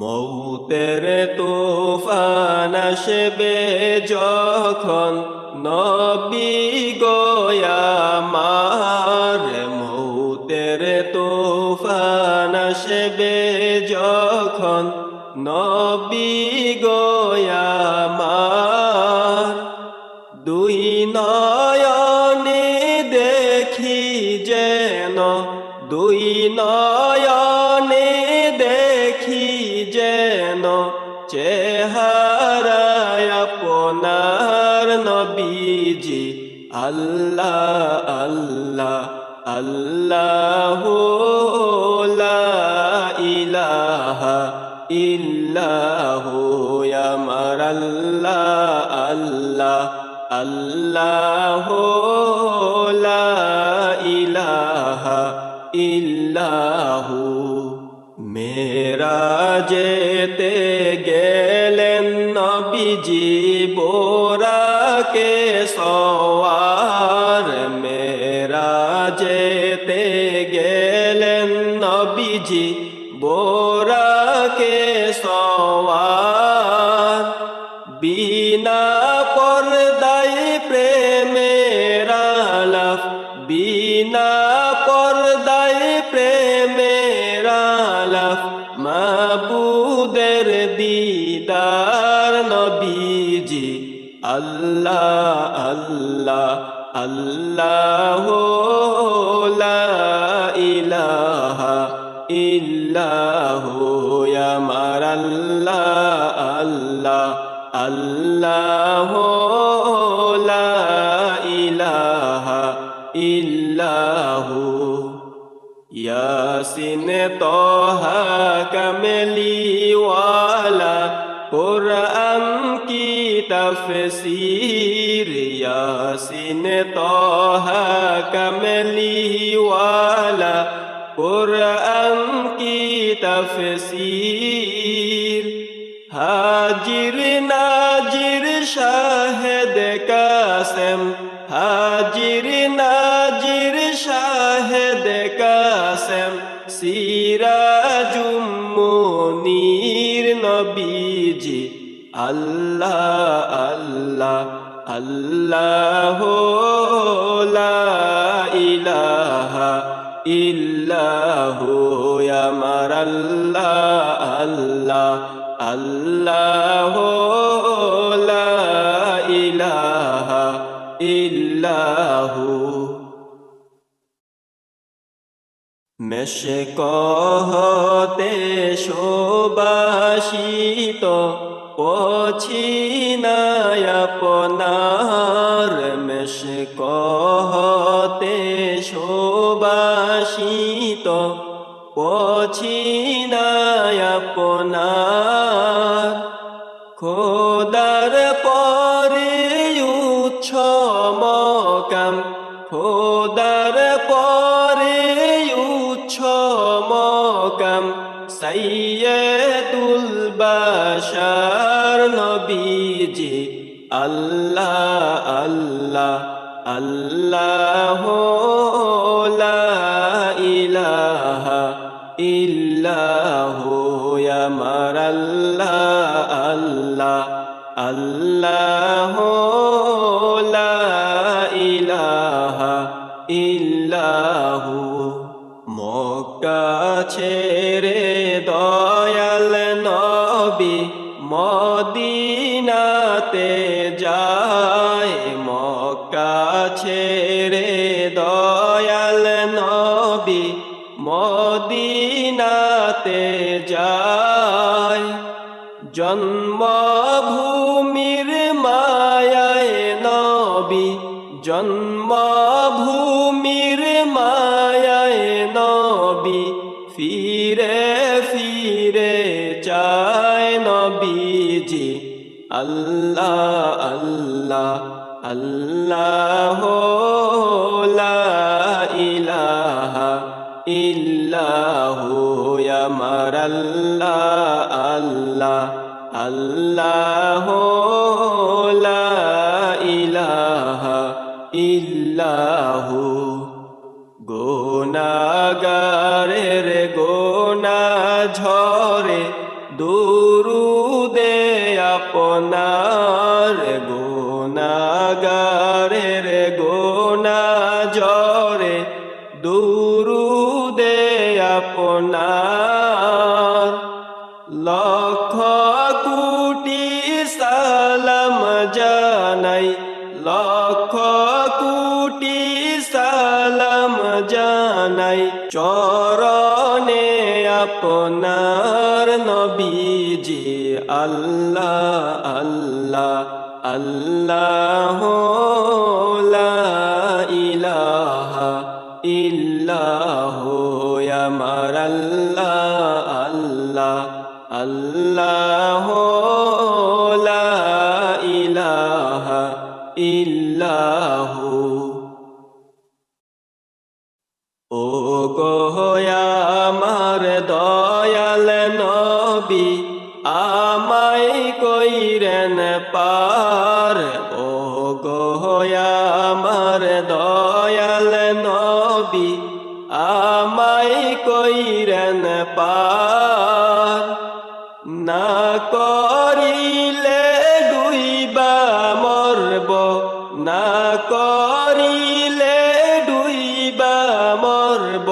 মৌতের তোফান আসবে যখন নবী ইল্লাহু আমার আল্লাহ আল্লাহ আল্লাহ লা ইলাহা ইল্লাহু। মেরা যেতে গেলেন নবীজি বোরাকে সওয়ার বিনা পর্দায় প্রেমের আলাপ মাবুদের দিদার নবীজি। আল্লাহ আল্লাহ আল্লাহ ইয়াসিন তোহা কমলিওয়ালা, কুরআন কি তফসির? ইয়াসিন তোহা কমলিওয়ালা, কুরআন কি তফসির? হাজির নাজির শাহেদ কাসেম আল্লাহ আল্লাহ আল্লাহ ইলাহা ইল্লাহু আমার আল্লাহ আল্লাহ আল্লাহ ইলাহা ইল্লাহু। মেশকহতে শোবাসিত পছিনায় আপনার মেশকহতে শোবাসিত পছিনায় আপনার খোদার পরে উচ্ছমকাম খোদার পরে উচ্ছমকাম সাইয়্যিদুল বাশার নবীজি আল্লাহ আল্লাহ আল্লাহ ইলাহা ইল্লাহু আমার আল্লাহ আল্লাহ আল্লাহ ইলাহা ইল্লাহু মক্কা ছেড়ে মদিনাতে যায়। জন্মভূমির মায়ায় নবী, জন্মভূমির মায়ায় নবী, ফিরে ফিরে চায় নবীজি। আল্লাহ আল্লাহ আল্লাহ আমার আল্লাহ আল্লাহ আল্লাহ লা গোনা গোনাগারের গোনা ঝরে দুরুদে জানাই চরণে আপনার নবীজি আল্লাহ আল্লাহ আল্লাহ ইলাহা ইল্লাহ আমার আল্লাহ আল্লাহ আল্লাহ। কইরেন পার। না করিলে ডুইবা মরব, না করিলে ডুইবা মরব,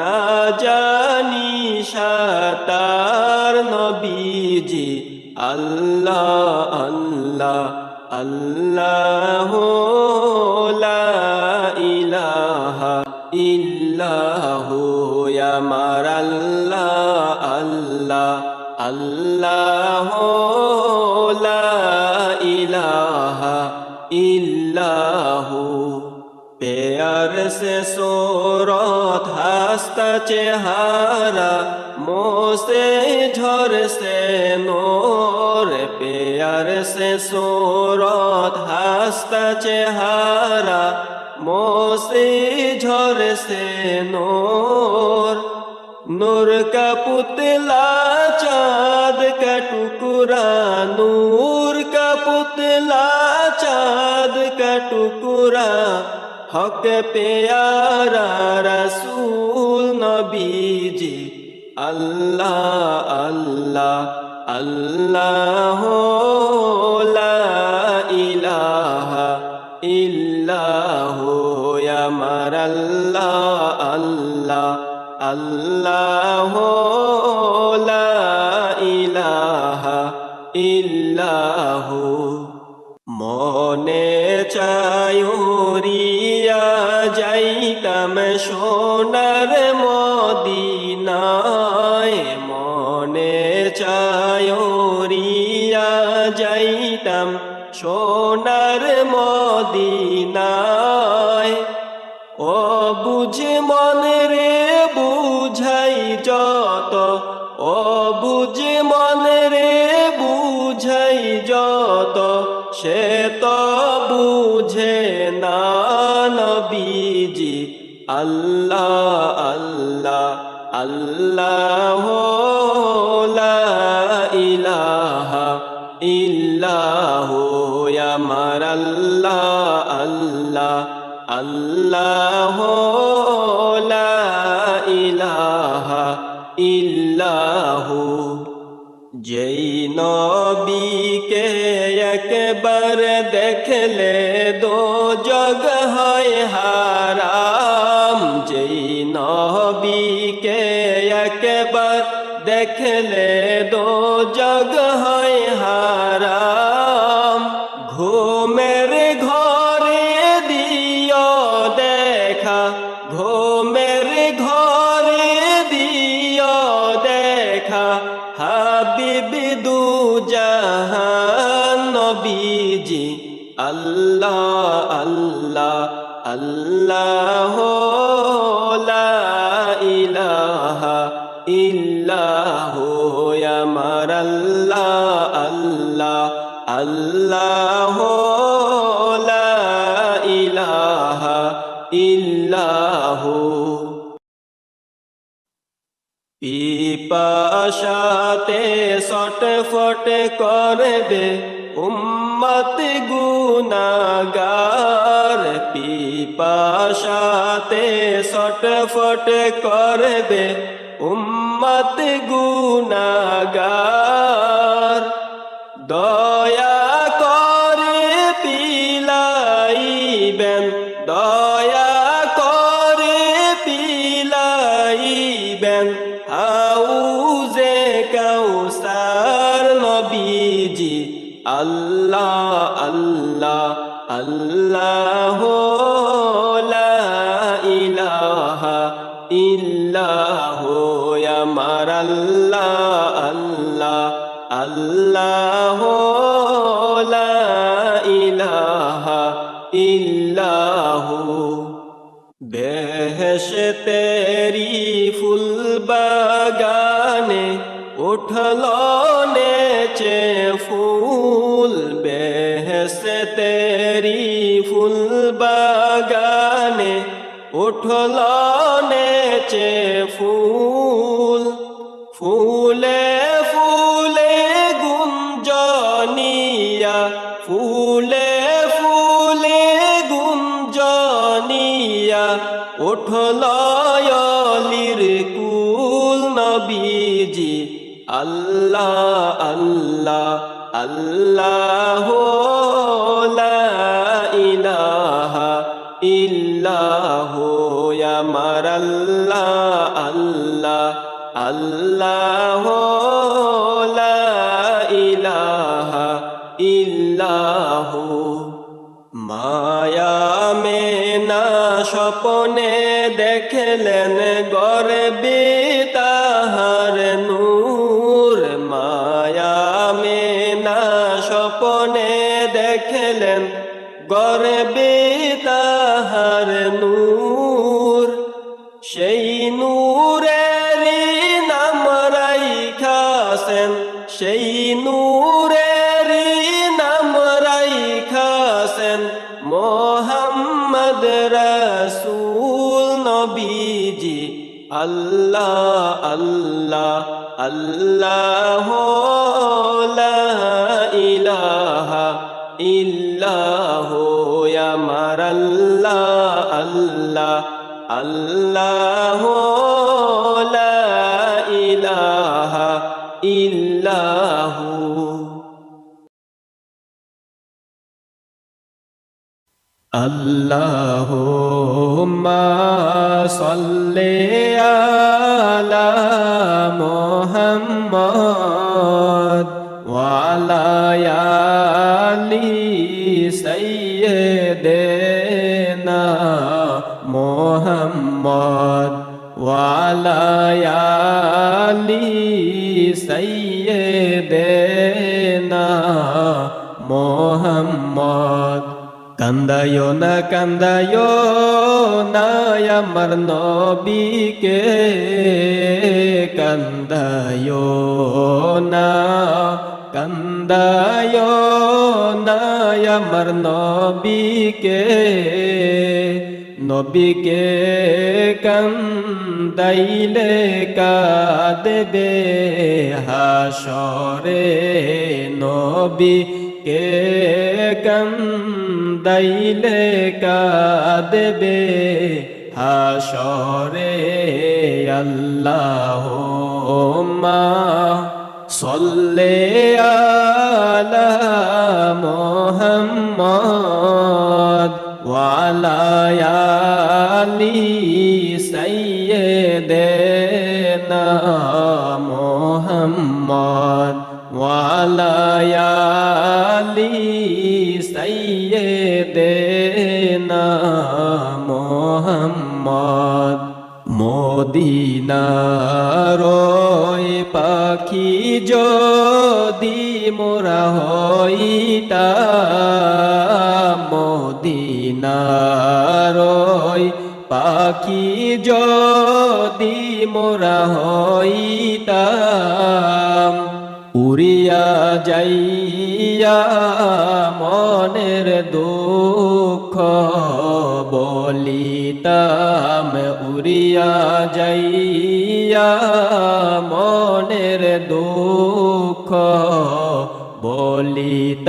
না জানি সাতার নবীজি। আল্লাহ আল্লাহ আল্লাহ লা ইলাহা در سے صورت ہستا چہارا منہ سے جھر سے نور پیار سے صورت ہستا چہارا منہ سے جھر سے نور نور کا پتلا چاند کا ٹکڑا نور کا پتلا چاند کا ٹکڑا হক পেয়ারা রসুল নবীজি। আল্লাহ আল্লাহ আল্লাহ ইলাহা ইল্লাহ। আমার আল্লাহ আল্লাহ আল্লাহ ইলাহা ইল্লাহ। মনে চায়ো সোনার মদিনায় মনে চায়ুরিয়া যাইতাম। সোনার মদিনায়, ও বুঝে মনে রে, বুঝাই যত। ও বুঝে মনে রে, বুঝাই যত। সে আল্লাহ আল্লাহ আল্লাহ ইলাহা ইল্লাহু, আমার আল্লাহ আল্লাহ আল্লাহ ইলাহা ইল্লাহু। যেই নবীকে একবার দেখলে দো জগ হয়। হারাম একবার দেখলে দো জগ হয় হারাম আল্লাহ ইলাহা ইল্লাহু। পিপাসাতে সটফট করবে উম্মত গুনাগার পিপাসাতে সটফট করবে উম্মত গুনাগার দয়া আল্লাহ ইলাহা ইল্লাহ আমার আল্লাহ আল্লাহ আল্লাহ ইলাহা ইল্লাহ। বেহস তেরি ফুল বাগানে উঠল উঠল নেচে ফুল, ফুলে ফুলে গুঞ্জনিয়া, ফুলে ফুলে গুঞ্জনিয়া উঠলয়লির কুল নবীজি, আল্লাহ আল্লাহ আল্লাহ আল্লাহ ইলাহা ইল্লাহ। মায়া মেনা স্বপনে দেখলেন গর্বে আল্লাহ আল্লাহ লা ইলাহা ইল্লাহু আল্লাহুম্মা সাল্লি আলা মুহাম্মদ ওয়া আলা মুহাম্মদ ওয়া আলা আলি সাইয়্যিদিনা মুহাম্মদ। কান্দায়ো না কান্দায়ো না, আমার নবীকে কান্দায়ো না কান্দায়ো না, আমার নবীকে নবীকে কান্দাইলে কাঁদবে হাসরে নবী কে কান্দাইলে কাঁদবে হাসরে আল্লাহ মা সল্লে আলা মোহাম্মদ ওয়ালায়ালি মদিনার পাখি যদি মোরা হইতা মদিনার ওই পাখি যদি মোরা হইতাম, উড়িয়া যাইয়া মনের দুঃখ দিতাম উড়িয়া যাইয়া মনের দুঃখ বলিতাম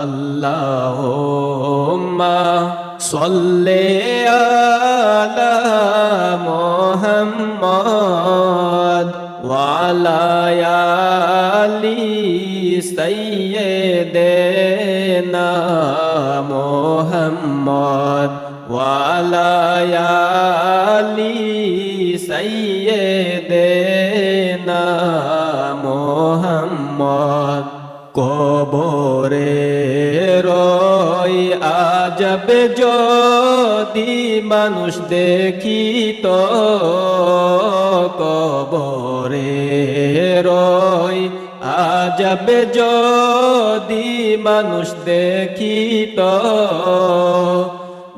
আল্লাহ সল্লে আলা মোহাম্মদ ওয়ালায়ালি না মোহাম্মদ ওয়ালায়ালি সৈয়দেনা মোহাম্মদ, কবরে রই আজব যদি মানুষ দেখিত, কবরে রই আজব যদি মানুষ দেখিত।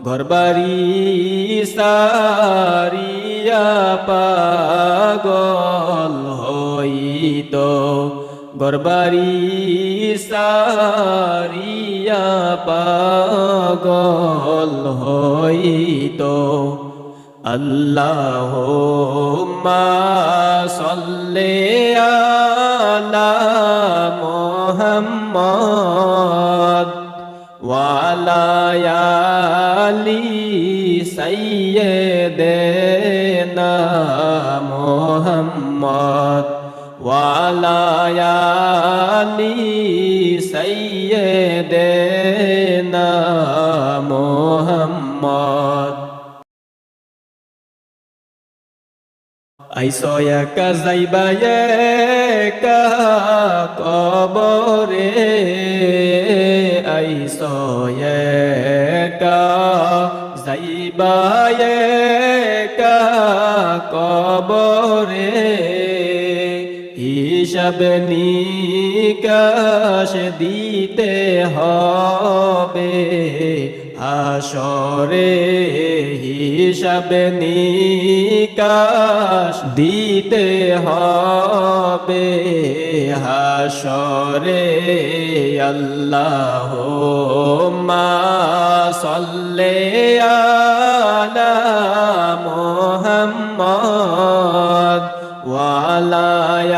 ঘরবাড়ি সারিয়া পাগল হইত। গরবারি সারিয়া পাগল হইত। আল্লাহ সল্লে আলা মোহাম্মদ ওয়ালায়ালি সৈয়দেনা মোহাম্মদ ওয়ালায়ালি সৈয়দেনা মোহাম্মদ। আইসো একা যাইবা একা কবরে আইসো একা একা কবরে, হিসাব নিকাশ দিতে হবে। আসরে হিসাব নিকাশ দিতে হবে। হাসরে আল্লাহ মা সল্লে মোহাম্মদ ওয়ালায়ালি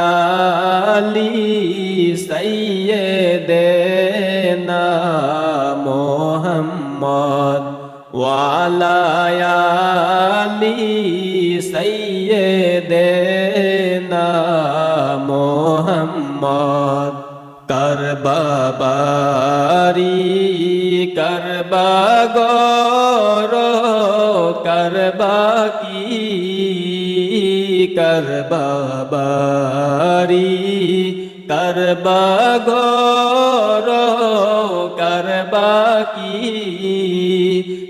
সৈয়দেনা মোহাম্মদ ওয়ালায়ালি সৈয়দেনা মোহাম্মদ করবাবারি করবা গর করবা কি করবাবারি করবা গর করবা কি?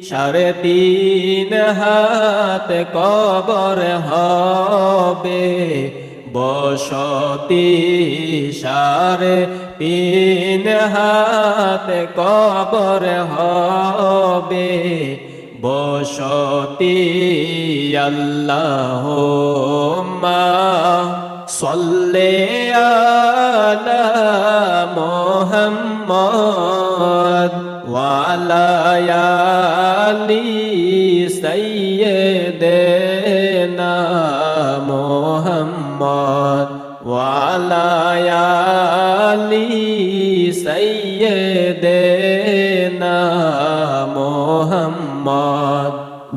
সাড়ে তিন হাত কবর হবে, বসতি সাড়ে তিন হাত কবর হবে। বসতি আল্লাহ সল্লে আলা মোহাম্মদ ওয়ালায়ালি সৈয়দেনা মোহাম্মদ ওয়ালায়ালি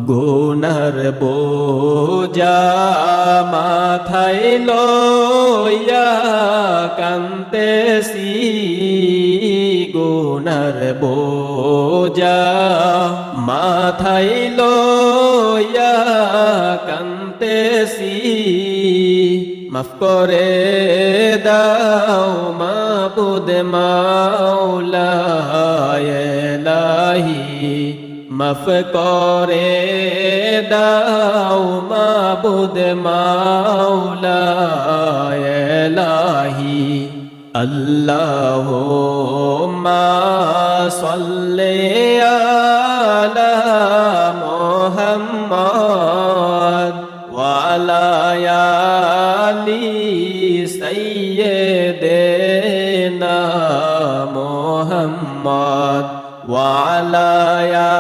গুনার বোজা মাথায় লইয়া কান্তেসি গুনার বোজা মাথায় লইয়া কান্তেসি মাফ করে দাও, মাবুদ মাওলাহি মাফ করে দাও মাবুদ মাওলাহি আল্লাহ মা সল্লে আলা মোহাম্মদ ওয়ালায়ালি সৈয়দেনা মোহাম্মদ ওয়ালায়ালি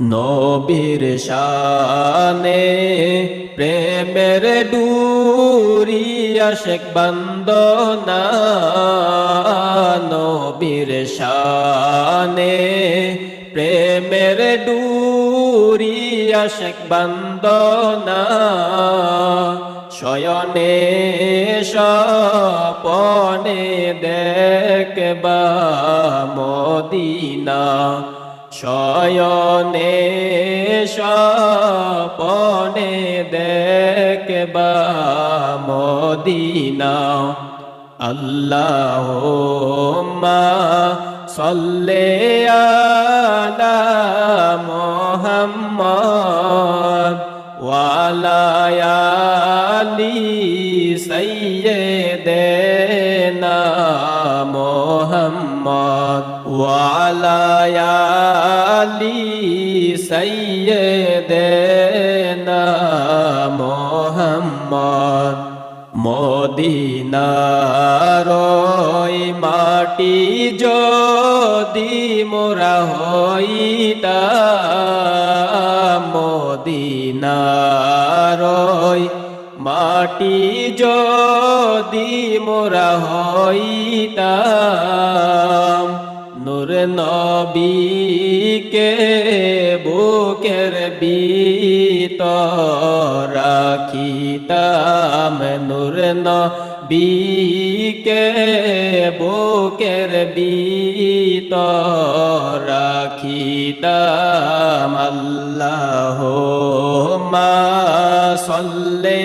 নবীর শানে প্রেমের ডুরি আশেক বন্দনা, নবীর শানে প্রেমের ডুরি আশেক বন্দনা, শয়নে সপনে দেখবা মদিনা। শয়নে সপনে দেখবা মদিনা। আল্লাহুম্মা সাল্লি আলা মুহাম্মদ ওয়া মুহাম্মদ ওয়া আলা আলি সাইয়্যিদিনা মুহাম্মদ মদিনার মাটি যদি মোরা হইতা মদিনার মাটি যদি মোরা হইতা নূর নবীকে বুকের ভিতর রাখিতাম। নূর নবীকে বুকের ভিতর রাখিতাম। আল্লাহ মা সল্লে